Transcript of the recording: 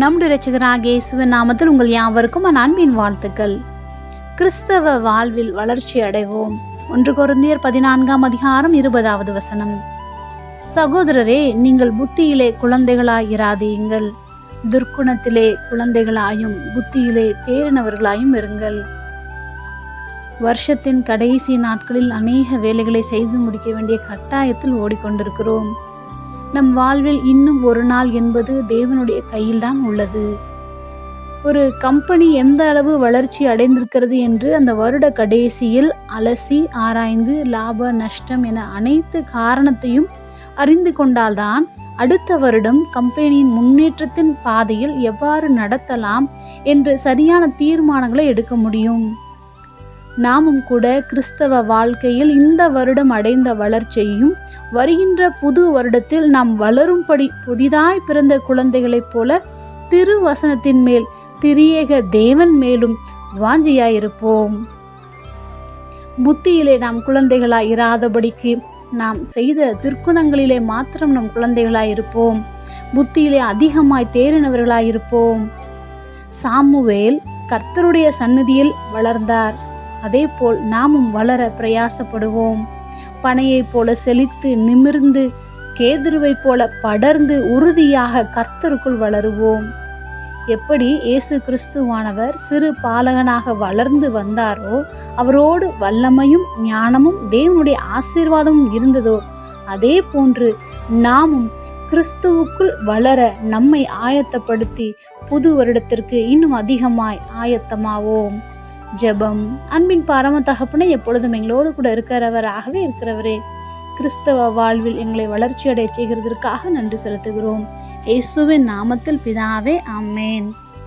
நம்முடைய ரசிகராக இயேசுவின் நாமத்தில் உங்கள் யாவருக்கும் நான் அன்பின் வாழ்த்துக்கள். கிறிஸ்தவ வாழ்வில் வளர்ச்சி அடைவோம். ஒன்று கொருந்தியர் பதினான்காம் அதிகாரம் இருபதாவது வசனம். சகோதரரே நீங்கள் புத்தியிலே குழந்தைகளாயிராதீங்கள் துர்க்குணத்திலே குழந்தைகளாயும் புத்தியிலே தேறினவர்களாயும் இருங்கள். வருஷத்தின் கடைசி நாட்களில் அநேக வேலைகளை செய்து முடிக்க வேண்டிய கட்டாயத்தில் ஓடிக்கொண்டிருக்கிறோம். நம் வாழ்வில் இன்னும் ஒரு நாள் என்பது தேவனுடைய கையில்தான் உள்ளது. ஒரு கம்பெனி எந்த அளவு வளர்ச்சி அடைந்திருக்கிறது என்று அந்த வருட கடைசியில் அலசி ஆராய்ந்து லாப நஷ்டம் என அனைத்து காரணத்தையும் அறிந்து கொண்டால்தான் அடுத்த வருடம் கம்பெனியின் முன்னேற்றத்தின் பாதையில் எவ்வாறு நடத்தலாம் என்று சரியான தீர்மானங்களை எடுக்க முடியும். நாமும் கூட கிறிஸ்தவ வாழ்க்கையில் இந்த வருடம் அடைந்த வளர்ச்சியையும் வருகின்ற புது வருடத்தில் நாம் வளரும்படி புதிதாய் பிறந்த குழந்தைகளைப் போல திருவசனத்தின் மேல் திரியேக தேவன் மேலும் வாஞ்சியாயிருப்போம். புத்தியிலே நாம் குழந்தைகளாய் இராதபடிக்கு நாம் செய்த திருக்குணங்களிலே மாத்திரம் நம் குழந்தைகளாயிருப்போம். புத்தியிலே அதிகமாய் தேறினவர்களாயிருப்போம். சாமுவேல் கர்த்தருடைய சந்நிதியில் வளர்ந்தார். அதேபோல் நாமும் வளர பிரயாசப்படுவோம். பனையைப் போல செழித்து நிமிர்ந்து கேதுருவைப் போல படர்ந்து உறுதியாக கர்த்தருக்குள் வளருவோம். எப்படி இயேசு கிறிஸ்துவானவர் சிறு பாலகனாக வளர்ந்து வந்தாரோ அவரோடு வல்லமையும் ஞானமும் தேவனுடைய ஆசீர்வாதமும் இருந்ததோ அதே போன்று நாமும் கிறிஸ்துவுக்குள் வளர நம்மை ஆயத்தப்படுத்தி புது வருடத்திற்கு இன்னும் அதிகமாய் ஆயத்தமாவோம். ஜெபம் அன்பின் பரம தகப்பனை எப்பொழுதும் எங்களோடு கூட இருக்கிறவராகவே இருக்கிறவரே. கிறிஸ்தவ வாழ்வில் எங்களை வளர்ச்சி அடைய செய்கிறதற்காக நன்றி செலுத்துகிறோம். இயேசுவின் நாமத்தில் பிதாவே அம்மேன்